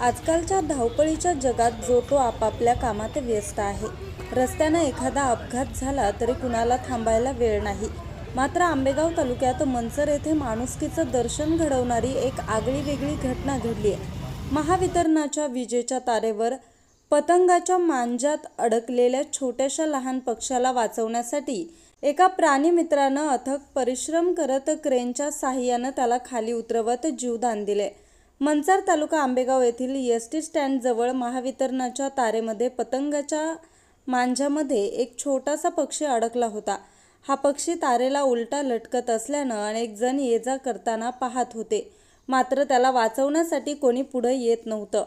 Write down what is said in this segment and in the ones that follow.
आजकालच्या धावपळीच्या जगात जो तो आपापल्या कामात व्यस्त आहे. रस्त्यानं एखादा अपघात झाला तरी कुणाला थांबायला वेळ नाही. मात्र आंबेगाव तालुक्यात मनसर येथे माणुसकीचं दर्शन घडवणारी एक आगळी वेगळी घटना घडली आहे. महावितरणाच्या विजेच्या तारेवर पतंगाच्या मांजात अडकलेल्या छोट्याशा लहान पक्षाला वाचवण्यासाठी एका प्राणीमित्रानं अथक परिश्रम करत क्रेनच्या साह्यानं त्याला खाली उतरवत जीवदान दिले. मंचार तालुका आंबेगाव येथील एस टी स्टँडजवळ महावितरणाच्या तारेमध्ये पतंगाच्या मांजामध्ये एक छोटासा पक्षी अडकला होता. हा पक्षी तारेला उलटा लटकत असल्यानं अनेक जण ये जा करताना पाहत होते. मात्र त्याला वाचवण्यासाठी कोणी पुढं येत नव्हतं.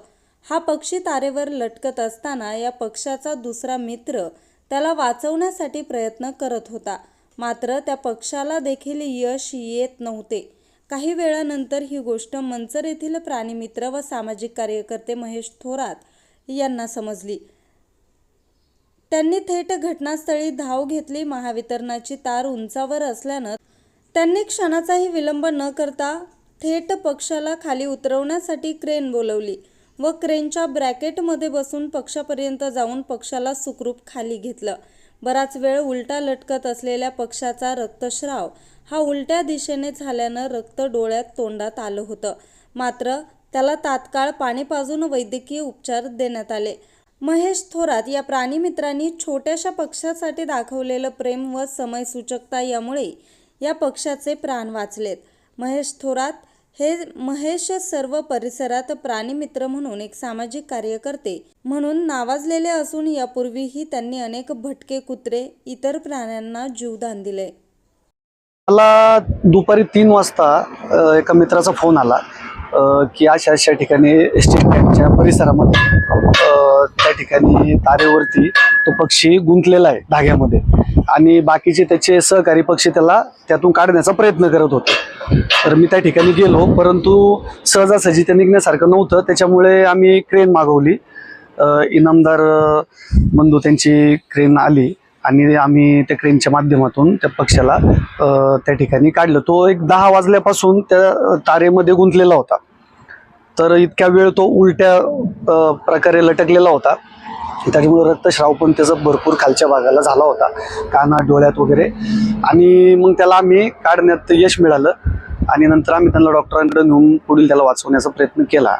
हा पक्षी तारेवर लटकत असताना या पक्षाचा दुसरा मित्र त्याला वाचवण्यासाठी प्रयत्न करत होता. मात्र त्या पक्षाला देखील यश येत नव्हते. काही वेळानंतर ही गोष्ट मंचर येथील प्राणीमित्र व सामाजिक कार्यकर्ते महेश थोरात यांना समजली. त्यांनी थेट घटनास्थळी धाव घेतली. महावितरणाची तार उंचावर असल्यानं त्यांनी क्षणाचाही विलंब न करता थेट पक्षाला खाली उतरवण्यासाठी क्रेन बोलवली व क्रेनच्या ब्रॅकेटमध्ये बसून पक्षापर्यंत जाऊन पक्षाला सुखरूप खाली घेतलं. बराच वेळ उलटा लटकत असलेल्या पक्षाचा रक्तस्राव हा उलट्या दिशेने झाल्यानं रक्त डोळ्यात तोंडात आलं होतं. मात्र त्याला तात्काळ पाणी पाजून वैद्यकीय उपचार देण्यात आले. महेश थोरात या प्राणीमित्रांनी छोट्याशा पक्षासाठी दाखवलेलं प्रेम व समयसूचकता यामुळे या पक्षाचे प्राण वाचलेत. महेश थोरात हे महेश सर्व परिसरात प्राणीमित्र म्हणून एक सामाजिक कार्यकर्ते म्हणून नावाजलेले असून यापूर्वीही त्यांनी अनेक भटके कुत्रे इतर प्राण्यांना जीवदान दिले. मला दुपारी तीन वाजता एका मित्राचा फोन आला की अशा अशा ठिकाणी एस टी स्टँडच्या परिसरामध्ये त्या ठिकाणी तारेवरती तो पक्षी गुंतलेला आहे धाग्यामध्ये. आणि बाकीचे त्याचे सहकारी पक्ष त्याला त्यातून काढण्याचा प्रयत्न करत होते. तर मी त्या ठिकाणी गेलो परंतु सहजासहजी ते निघण्यासारखं नव्हतं. त्याच्यामुळे आम्ही क्रेन मागवली. इनामदार बंधू त्यांची क्रेन आली आणि आम्ही त्या क्रेनच्या माध्यमातून त्या पक्षाला त्या ठिकाणी काढलं. तो एक दहा वाजल्यापासून त्या तारेमध्ये गुंतलेला होता. तर इतक्या वेळ तो उलट्या प्रकारे लटकलेला होता. त्याच्यामुळे रक्तस्राव पण त्याचा भरपूर खालच्या भागाला झाला होता. कानात डोळ्यात वगैरे. आणि मग त्याला आम्ही काढण्यात यश मिळालं. आणि नंतर आम्ही त्यांना डॉक्टरांकडे नेऊन पुढील त्याला वाचवण्याचा प्रयत्न केला.